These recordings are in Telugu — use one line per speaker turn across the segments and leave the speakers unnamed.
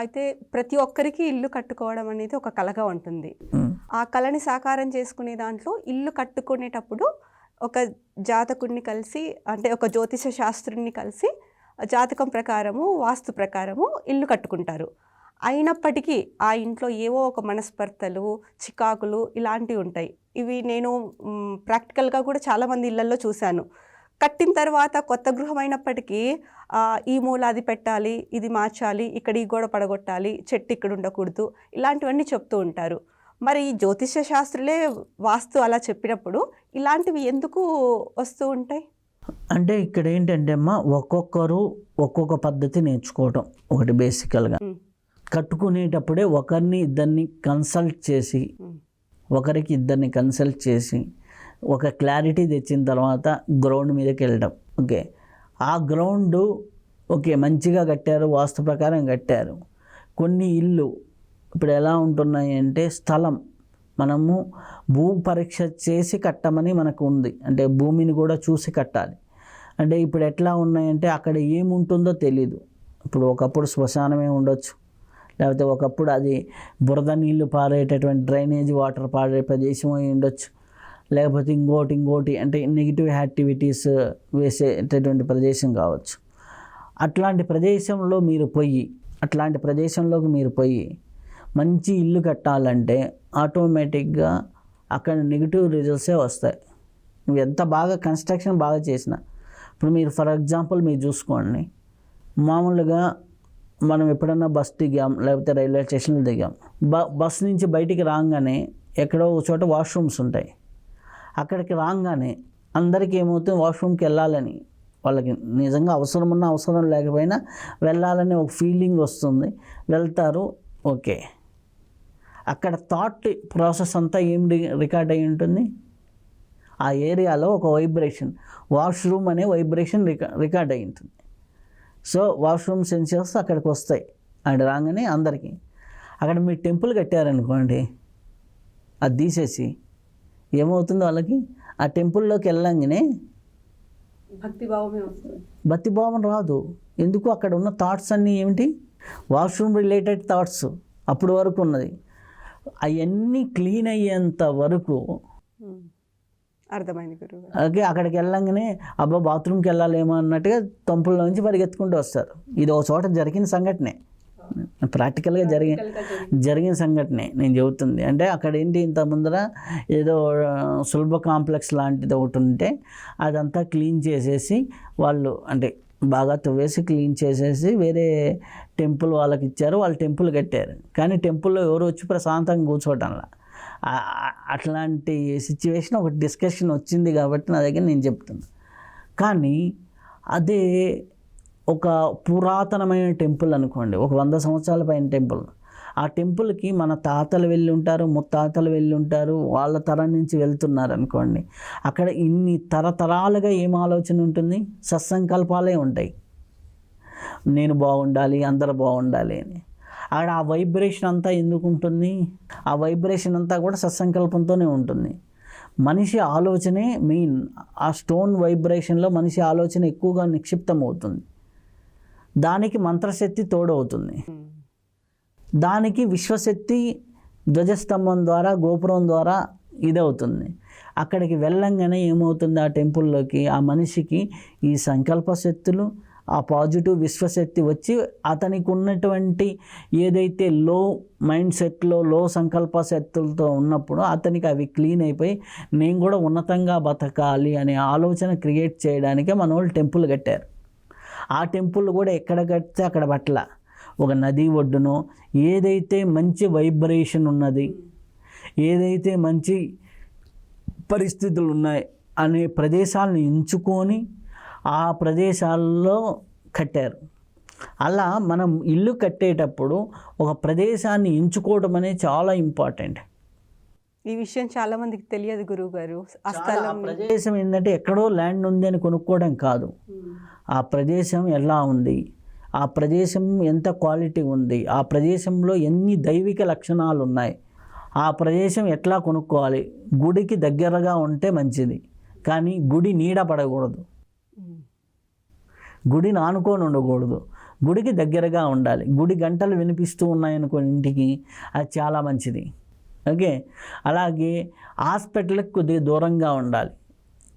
అయితే ప్రతి ఒక్కరికి ఇల్లు కట్టుకోవడం అనేది ఒక కలగా ఉంటుంది. ఆ కళని సాకారం చేసుకునే దాంట్లో ఇల్లు కట్టుకునేటప్పుడు ఒక జాతకుడిని కలిసి అంటే ఒక జ్యోతిష శాస్త్రుడిని కలిసి జాతకం ప్రకారము వాస్తు ప్రకారము ఇల్లు కట్టుకుంటారు. అయినప్పటికీ ఆ ఇంట్లో ఏవో ఒక మనస్పర్ధలు చికాకులు ఇలాంటివి ఉంటాయి. ఇవి నేను ప్రాక్టికల్గా కూడా చాలామంది ఇళ్ళలో చూశాను. కట్టిన తర్వాత కొత్త గృహం అయినప్పటికీ ఈ మూల అది పెట్టాలి ఇది మార్చాలి ఇక్కడ ఈ గోడ పడగొట్టాలి చెట్టు ఇక్కడ ఉండకూడదు ఇలాంటివన్నీ చెప్తూ ఉంటారు. మరి ఈ జ్యోతిష శాస్త్రులే వాస్తు అలా చెప్పినప్పుడు ఇలాంటివి ఎందుకు వస్తూ ఉంటాయి?
అంటే ఇక్కడ ఏంటంటే అమ్మా ఒక్కొక్కరు ఒక్కొక్క పద్ధతి నేర్చుకోవడం ఒకటి బేసికల్గా. కట్టుకునేటప్పుడే ఒకరిని ఇద్దరిని కన్సల్ట్ చేసి ఒకరికి ఇద్దరిని కన్సల్ట్ చేసి ఒక క్లారిటీ తెచ్చిన తర్వాత గ్రౌండ్ మీదకి వెళ్ళడం. ఓకే ఆ గ్రౌండ్ ఓకే మంచిగా కట్టారు వాస్తు ప్రకారం కట్టారు. కొన్ని ఇల్లు ఇప్పుడు ఎలా ఉంటున్నాయి అంటే స్థలం. మనము భూ పరీక్ష చేసి కట్టమని మనకు ఉంది. అంటే భూమిని కూడా చూసి కట్టాలి. అంటే ఇప్పుడు ఎట్లా ఉన్నాయంటే అక్కడ ఏముంటుందో తెలీదు. ఇప్పుడు ఒకప్పుడు శ్మశానమే ఉండొచ్చు. లేకపోతే ఒకప్పుడు అది బురద నీళ్ళు పారేటటువంటి డ్రైనేజ్ వాటర్ పారే ప్రదేశం అయి ఉండొచ్చు. లేకపోతే ఇంకోటి ఇంకోటి అంటే నెగిటివ్ యాక్టివిటీస్ వేసేటటువంటి ప్రదేశం కావచ్చు. అట్లాంటి ప్రదేశంలో మీరు పోయి అట్లాంటి ప్రదేశంలోకి మీరు పోయి మంచి ఇల్లు కట్టాలంటే ఆటోమేటిక్గా అక్కడ నెగిటివ్ రిజల్ట్సే వస్తాయి. నువ్వు ఎంత బాగా కన్స్ట్రక్షన్ బాగా చేసినా ఇప్పుడు మీరు ఫర్ ఎగ్జాంపుల్ మీరు చూసుకోండి. మామూలుగా మనం ఎప్పుడన్నా బస్ దిగాం లేకపోతే రైల్వే స్టేషన్లో దిగాం. బ బస్ నుంచి బయటికి రాగానే ఎక్కడో ఒక చోట వాష్రూమ్స్ ఉంటాయి. అక్కడికి రాగానే అందరికీ ఏమవుతుంది? వాష్రూమ్కి వెళ్ళాలని. వాళ్ళకి నిజంగా అవసరం ఉన్న అవసరం లేకపోయినా వెళ్ళాలని ఒక ఫీలింగ్ వస్తుంది. వెళ్తారు. ఓకే. అక్కడ థాట్ ప్రాసెస్ అంతా ఏం రి- రికార్డ్ అయి ఉంటుంది? ఆ ఏరియాలో ఒక వైబ్రేషన్. వాష్రూమ్ అనే వైబ్రేషన్ రికా రికార్డ్ అయి ఉంటుంది. సో వాష్రూమ్ సెన్సర్స్ అక్కడికి వస్తాయి. అక్కడ రాగానే అందరికీ. అక్కడ మీరు టెంపుల్ కట్టారనుకోండి అది తీసేసి ఏమవుతుంది వాళ్ళకి? ఆ టెంపుల్లోకి వెళ్ళంగానే
భక్తి భావమే వస్తుంది.
భక్తి భావం రాదు. ఎందుకు? అక్కడ ఉన్న థాట్స్ అన్నీ ఏమిటి? వాష్రూమ్ రిలేటెడ్ థాట్స్ అప్పుడు వరకు ఉన్నది. అవన్నీ క్లీన్ అయ్యేంత వరకు
అర్థమైంది
అలాగే అక్కడికి వెళ్ళంగానే అబ్బా బాత్రూమ్కి వెళ్ళాలేమో అన్నట్టుగా తొంపుల్లో నుంచి పరిగెత్తుకుంటూ వస్తారు. ఇది ఒక చోట జరిగిన సంఘటనే. ప్రాక్టికల్గా జరిగిన జరిగిన సంఘటనే నేను చెబుతుంది. అంటే అక్కడ ఏంటి ఇంత ముందర ఏదో సులభ కాంప్లెక్స్ లాంటిది ఒకటి ఉంటే అదంతా క్లీన్ చేసేసి వాళ్ళు అంటే బాగా తువ్వేసి క్లీన్ చేసేసి వేరే టెంపుల్ వాళ్ళకి ఇచ్చారు. వాళ్ళు టెంపుల్ కట్టారు. కానీ టెంపుల్లో ఎవరు వచ్చి ప్రశాంతంగా కూర్చోవటంలా. అట్లాంటి సిచ్యువేషన్ ఒక డిస్కషన్ వచ్చింది కాబట్టి నా దగ్గర నేను చెప్తున్నా. కానీ అదే ఒక పురాతనమైన టెంపుల్ అనుకోండి. ఒక వంద సంవత్సరాల పైన టెంపుల్. ఆ టెంపుల్కి మన తాతలు వెళ్ళి ఉంటారు ముత్తాతలు వెళ్ళి ఉంటారు వాళ్ళ తరం నుంచి వెళ్తున్నారు అనుకోండి. అక్కడ ఇన్ని తరతరాలుగా ఏం ఆలోచన ఉంటుంది? సత్సంకల్పాలే ఉంటాయి. నేను బాగుండాలి అందరు బాగుండాలి అని. అక్కడ ఆ వైబ్రేషన్ అంతా ఎందుకు ఉంటుంది? ఆ వైబ్రేషన్ అంతా కూడా సత్సంకల్పంతోనే ఉంటుంది. మనిషి ఆలోచనే మెయిన్. ఆ స్టోన్ వైబ్రేషన్లో మనిషి ఆలోచన ఎక్కువగా నిక్షిప్తం అవుతుంది దానికి మంత్రశక్తి తోడవుతుంది. దానికి విశ్వశక్తి ధ్వజస్తంభం ద్వారా గోపురం ద్వారా ఇదవుతుంది. అక్కడికి వెళ్ళంగానే ఏమవుతుంది? ఆ టెంపుల్లోకి ఆ మనిషికి ఈ సంకల్ప శక్తులు ఆ పాజిటివ్ విశ్వశక్తి వచ్చి అతనికి ఉన్నటువంటి ఏదైతే లో మైండ్ సెట్లో లో సంకల్ప శక్తులతో ఉన్నప్పుడు అతనికి అవి క్లీన్ అయిపోయి నేను కూడా ఉన్నతంగా బతకాలి అనే ఆలోచన క్రియేట్ చేయడానికే మన వాళ్ళు టెంపుల్ కట్టారు. ఆ టెంపుల్ కూడా ఎక్కడ కడితే అక్కడ పట్ల. ఒక నది ఒడ్డునో ఏదైతే మంచి వైబ్రేషన్ ఉన్నది ఏదైతే మంచి పరిస్థితులు ఉన్నాయి అనే ప్రదేశాలను ఎంచుకొని ఆ ప్రదేశాల్లో కట్టారు. అలా మనం ఇల్లు కట్టేటప్పుడు ఒక ప్రదేశాన్ని ఎంచుకోవడం అనేది చాలా ఇంపార్టెంట్.
ఈ విషయం చాలా మందికి తెలియదు గురువు గారు ఆ
చాలా
స్థలం
ప్రదేశం ఏంటంటే ఎక్కడో ల్యాండ్ ఉంది అని కొనుక్కోవడం కాదు. ఆ ప్రదేశం ఎలా ఉంది? ఆ ప్రదేశం ఎంత క్వాలిటీ ఉంది? ఆ ప్రదేశంలో ఎన్ని దైవిక లక్షణాలు ఉన్నాయి? ఆ ప్రదేశం ఎట్లా కొనుక్కోవాలి? గుడికి దగ్గరగా ఉంటే మంచిది. కానీ గుడి నీడ పడకూడదు. గుడిని ఆనుకొని ఉండకూడదు. గుడికి దగ్గరగా ఉండాలి. గుడి గంటలు వినిపిస్తూ ఉన్నాయనుకో ఇంటికి అది చాలా మంచిది. ఓకే? అలాగే హాస్పిటల్కి కొద్దిగా దూరంగా ఉండాలి.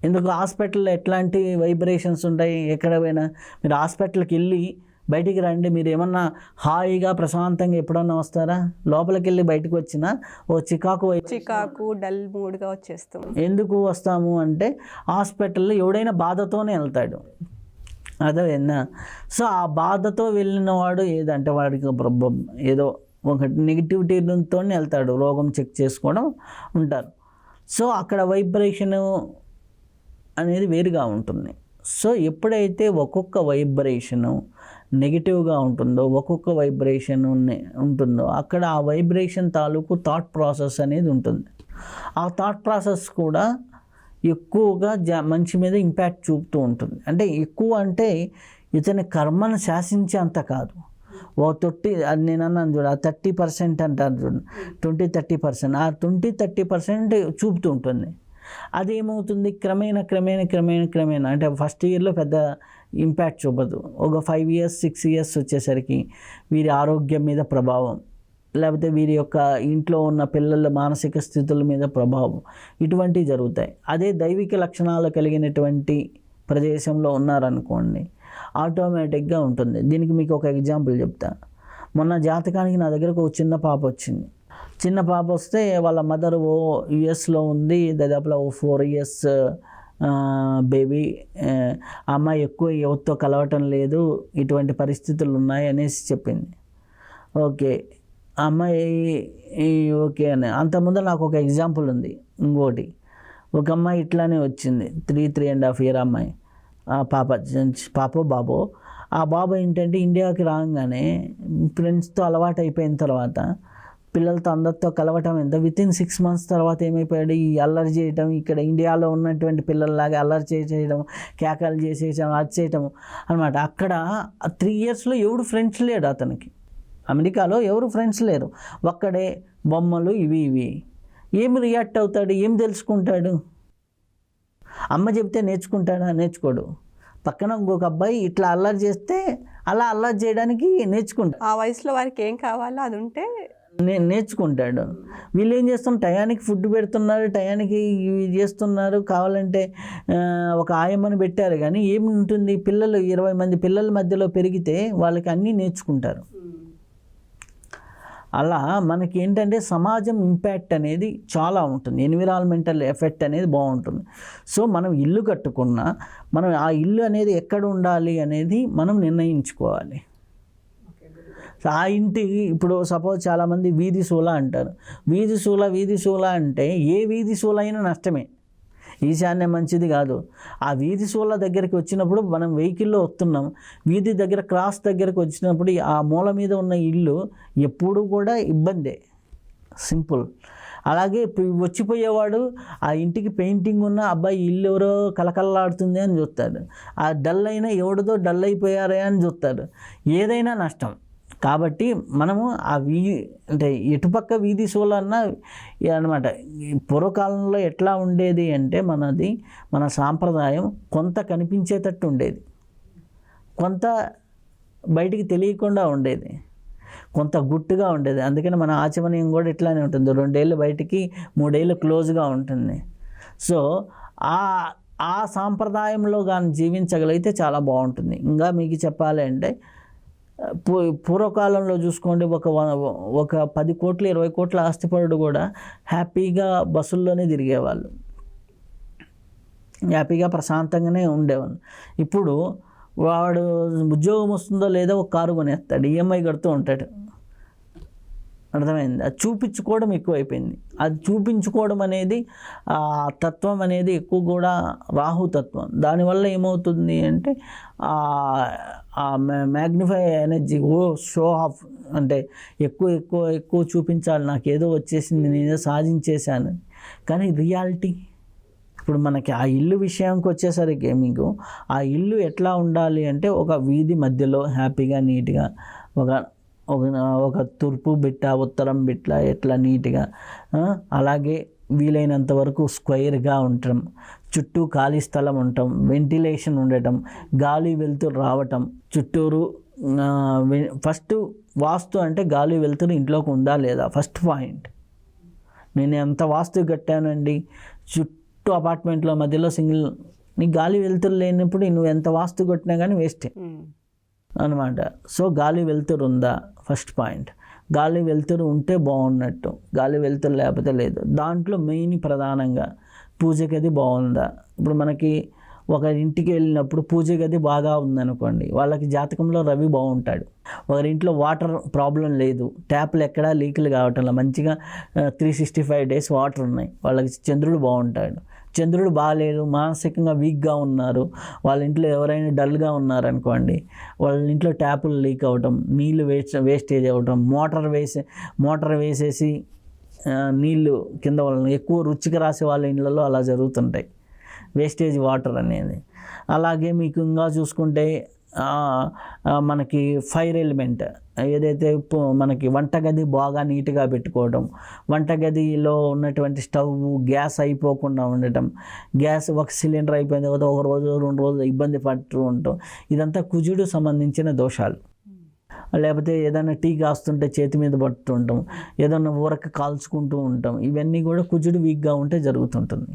ఎందుకు? హాస్పిటల్లో ఎట్లాంటి వైబ్రేషన్స్ ఉంటాయి? ఎక్కడ పోయినా మీరు హాస్పిటల్కి వెళ్ళి బయటికి రండి. మీరు ఏమన్నా హాయిగా ప్రశాంతంగా ఎప్పుడన్నా వస్తారా? లోపలికి వెళ్ళి బయటకు వచ్చినా ఓ చికాకు
చికాకు డల్ మూడ్గా వచ్చేస్తుంది
ఎందుకు వస్తాము అంటే హాస్పిటల్లో ఎవడైనా బాధతోనే వెళ్తాడు. అదే ఎన్న సో ఆ బాధతో వెళ్ళిన వాడు ఏదంటే వాడికి ఏదో ఒక నెగిటివిటీతో వెళ్తాడు. రోగం చెక్ చేసుకోవడం ఉంటారు. సో అక్కడ వైబ్రేషన్ అనేది వేరుగా ఉంటుంది. సో ఎప్పుడైతే ఒక్కొక్క వైబ్రేషను నెగిటివ్గా ఉంటుందో ఒక్కొక్క వైబ్రేషన్ ఉంటుందో అక్కడ ఆ వైబ్రేషన్ తాలూకు థాట్ ప్రాసెస్ అనేది ఉంటుంది. ఆ థాట్ ప్రాసెస్ కూడా ఎక్కువగా జ మనిషి మీద ఇంపాక్ట్ చూపుతూ ఉంటుంది. అంటే ఎక్కువ అంటే ఇతని కర్మను శాసించే అంత కాదు. ఓ తొట్టి అది నేను అన్నాను చూడ ఆ థర్టీ పర్సెంట్ అంటారు చూడు ట్వంటీ థర్టీ పర్సెంట్ ఆ ట్వంటీ థర్టీ పర్సెంట్ చూపుతూ ఉంటుంది. అది ఏమవుతుంది క్రమేణ క్రమేణ క్రమేణ అంటే ఫస్ట్ ఇయర్లో పెద్ద ఇంపాక్ట్ చూపదు. ఒక ఫైవ్ ఇయర్స్ సిక్స్ ఇయర్స్ వచ్చేసరికి వీరి ఆరోగ్యం మీద ప్రభావం లేకపోతే వీరి యొక్క ఇంట్లో ఉన్న పిల్లల మానసిక స్థితుల మీద ప్రభావం ఇటువంటివి జరుగుతాయి. అదే దైవిక లక్షణాలు కలిగినటువంటి ప్రదేశంలో ఉన్నారనుకోండి ఆటోమేటిక్గా ఉంటుంది. దీనికి మీకు ఒక ఎగ్జాంపుల్ చెప్తా. మొన్న జాతకానికి నా దగ్గరకు ఒక చిన్న పాప వచ్చింది. చిన్న పాప వస్తే వాళ్ళ మదర్ ఓ యుఎస్లో ఉంది. దాదాపులో ఓ ఫోర్ ఇయర్స్ బేబీ అమ్మాయి ఎక్కువ ఎవరితో కలవటం లేదు. ఇటువంటి పరిస్థితులు ఉన్నాయి అనేసి చెప్పింది. ఓకే. అమ్మాయి ఈ ఓకే అని. అంత ముందు నాకు ఒక ఎగ్జాంపుల్ ఉంది. ఇంకోటి. ఒక అమ్మాయి ఇట్లానే వచ్చింది. Three three and half year అమ్మాయి. పాప పాప పాపో బాబో ఆ బాబు ఏంటంటే ఇండియాకి రాగానే ఫ్రెండ్స్తో అలవాటు అయిపోయిన తర్వాత పిల్లలతో అందరితో కలవటం ఎంత విత్ ఇన్ సిక్స్ మంత్స్ తర్వాత ఏమైపోయాడు? ఈ అల్లరి చేయటం ఇక్కడ ఇండియాలో ఉన్నటువంటి పిల్లల్లాగా అల్లరి చేయడం కేకలు చేసేయటం అది చేయటం అనమాట అక్కడ త్రీ ఇయర్స్లో ఎవడు ఫ్రెండ్స్ లేడు అతనికి. అమెరికాలో ఎవరు ఫ్రెండ్స్ లేరు. ఒక్కడే బొమ్మలు ఇవి ఇవి. ఏం రియాక్ట్ అవుతాడు? ఏం తెలుసుకుంటాడు? అమ్మ చెప్తే నేర్చుకుంటాడా? నేర్చుకోడు. పక్కన ఇంకొక అబ్బాయి ఇట్లా అల్లరి చేస్తే అలా అల్లరి చేయడానికి నేర్చుకుంటాడు
ఆ వయసులో వారికి ఏం కావాలో అది ఉంటే
నే నేర్చుకుంటాడు. వీళ్ళు ఏం చేస్తాం టయానికి ఫుడ్ పెడుతున్నారు టయానికి ఇవి చేస్తున్నారు. కావాలంటే ఒక ఆయమ్మని పెట్టారు కానీ ఏముంటుంది? పిల్లలు ఇరవై మంది పిల్లల మధ్యలో పెరిగితే వాళ్ళకి అన్నీ నేర్చుకుంటారు. అలా మనకి ఏంటంటే సమాజం ఇంపాక్ట్ అనేది చాలా ఉంటుంది. ఎన్విరాన్మెంటల్ ఎఫెక్ట్ అనేది బాగుంటుంది. సో మనం ఇల్లు కట్టుకున్నా మనం ఆ ఇల్లు అనేది ఎక్కడ ఉండాలి అనేది మనం నిర్ణయించుకోవాలి. ఆ ఇంటి ఇప్పుడు సపోజ్ చాలామంది వీధి సూల అంటారు. వీధి సూల వీధి సూల అంటే ఏ వీధి సూల అయినా నష్టమే. ఈశాన్యం మంచిది కాదు. ఆ వీధి సోళ్ళ దగ్గరికి వచ్చినప్పుడు మనం వెహికల్లో వస్తున్నాం. వీధి దగ్గర క్రాస్ దగ్గరకు వచ్చినప్పుడు ఆ మూల మీద ఉన్న ఇల్లు ఎప్పుడూ కూడా ఇబ్బందే. సింపుల్. అలాగే వచ్చిపోయేవాడు ఆ ఇంటికి పెయింటింగ్ ఉన్న అబ్బాయి ఇల్లు ఎవరో కలకల్లాడుతుంది అని చూస్తాడు. ఆ డల్ అయినా ఎవడితో డల్ అయిపోయారే అని చూస్తాడు. ఏదైనా నష్టం. కాబట్టి మనము ఆ వీ అంటే ఎటుపక్క వీధి సోలన్నా అనమాట పూర్వకాలంలో ఎట్లా ఉండేది అంటే మనది మన సాంప్రదాయం కొంత కనిపించేటట్టు ఉండేది. కొంత బయటికి తెలియకుండా ఉండేది. కొంత గుట్టుగా ఉండేది. అందుకని మన ఆచమనీయం కూడా ఇట్లానే ఉంటుంది. రెండేళ్ళు బయటికి మూడేళ్ళు క్లోజ్గా ఉంటుంది. సో ఆ ఆ సాంప్రదాయంలో కానీ జీవించగలిగితే చాలా బాగుంటుంది. ఇంకా మీకు చెప్పాలి అంటే పూర్వకాలంలో చూసుకోండి ఒక ఒక పది కోట్లు ఇరవై కోట్ల ఆస్తిపరుడు కూడా హ్యాపీగా బస్సుల్లోనే తిరిగేవాళ్ళు. హ్యాపీగా ప్రశాంతంగానే ఉండేవాళ్ళు. ఇప్పుడు వాడు ఉద్యోగం వస్తుందో లేదో ఒక కారు కొనేస్తాడు ఈఎంఐ కడుతూ ఉంటాడు. అర్థమైంది? అది చూపించుకోవడం ఎక్కువైపోయింది. అది చూపించుకోవడం అనేది ఆ తత్వం అనేది ఎక్కువ కూడా రాహు తత్వం దానివల్ల ఏమవుతుంది అంటే ఆ మ్యాగ్నిఫై ఎనర్జీ ఓ షో ఆఫ్ అంటే ఎక్కువ ఎక్కువ ఎక్కువ చూపించాలి నాకు ఏదో వచ్చేసింది నేనేదో సాధించేశాను. కానీ రియాలిటీ ఇప్పుడు మనకి ఆ ఇల్లు విషయానికి వచ్చేసరికి మీకు ఆ ఇల్లు ఎట్లా ఉండాలి అంటే ఒక వీధి మధ్యలో హ్యాపీగా నీట్గా ఒక ఒక ఒక తూర్పు బిట్ట ఉత్తరం బిట్ల ఎట్లా నీట్గా అలాగే వీలైనంత వరకు స్క్వైర్గా ఉండటం చుట్టూ ఖాళీ స్థలం ఉండటం వెంటిలేషన్ ఉండటం గాలి వెలుతురు రావటం చుట్టూరు ఫస్ట్ వాస్తు అంటే గాలి వెళ్తురు ఇంట్లోకి ఉందా లేదా? First point. నేను ఎంత వాస్తు కట్టానండి? చుట్టూ అపార్ట్మెంట్లో మధ్యలో సింగిల్ నీ గాలి వెళ్తురు లేనప్పుడు నువ్వు ఎంత వాస్తు కొట్టినా కానీ వేస్టే. అనమాట సో గాలి వెలుతురు ఉందా? First point. గాలి వెలుతురు ఉంటే బాగున్నట్టు. గాలి వెలుతురు లేకపోతే లేదు. దాంట్లో మెయిన్ ప్రధానంగా పూజ గది బాగుందా? ఇప్పుడు మనకి ఒక ఇంటికి వెళ్ళినప్పుడు పూజ గది బాగా ఉందనుకోండి వాళ్ళకి జాతకంలో రవి బాగుంటాడు. ఒకరింట్లో వాటర్ ప్రాబ్లం లేదు. ట్యాప్లు ఎక్కడా లీకులు కావటంలో మంచిగా three sixty five days water ఉన్నాయి. వాళ్ళకి చంద్రుడు బాగుంటాడు. చంద్రుడు బాగాలేదు మానసికంగా వీక్గా ఉన్నారు. వాళ్ళ ఇంట్లో ఎవరైనా డల్గా ఉన్నారనుకోండి వాళ్ళ ఇంట్లో ట్యాపులు లీక్ అవ్వటం నీళ్ళు వేస్ట్ వేస్టేజ్ అవ్వటం మోటార్ వేసే మోటార్ వేసేసి నీళ్ళు కింద వాళ్ళని ఎక్కువ రుచికి రాసే వాళ్ళ ఇళ్ళలో అలా జరుగుతుంటాయి. వేస్టేజ్ వాటర్ అనేది. అలాగే మీకు ఇంకా చూసుకుంటే మనకి ఫైర్ ఎలిమెంట్ ఏదైతే మనకి వంటగది బాగా నీట్గా పెట్టుకోవడం వంటగదిలో ఉన్నటువంటి స్టవ్ గ్యాస్ అయిపోకుండా ఉండటం గ్యాస్ ఒక సిలిండర్ అయిపోయిన తర్వాత ఒక రోజు రెండు రోజులు ఇబ్బంది పడుతూ ఉంటాం. ఇదంతా కుజుడు సంబంధించిన దోషాలు. లేకపోతే ఏదైనా టీ కాస్తుంటే చేతి మీద పట్టుతుంటాం ఏదైనా ఊరక కాల్చుకుంటూ ఉంటాం. ఇవన్నీ కూడా కుజుడు వీక్గా ఉంటే జరుగుతుంటుంది.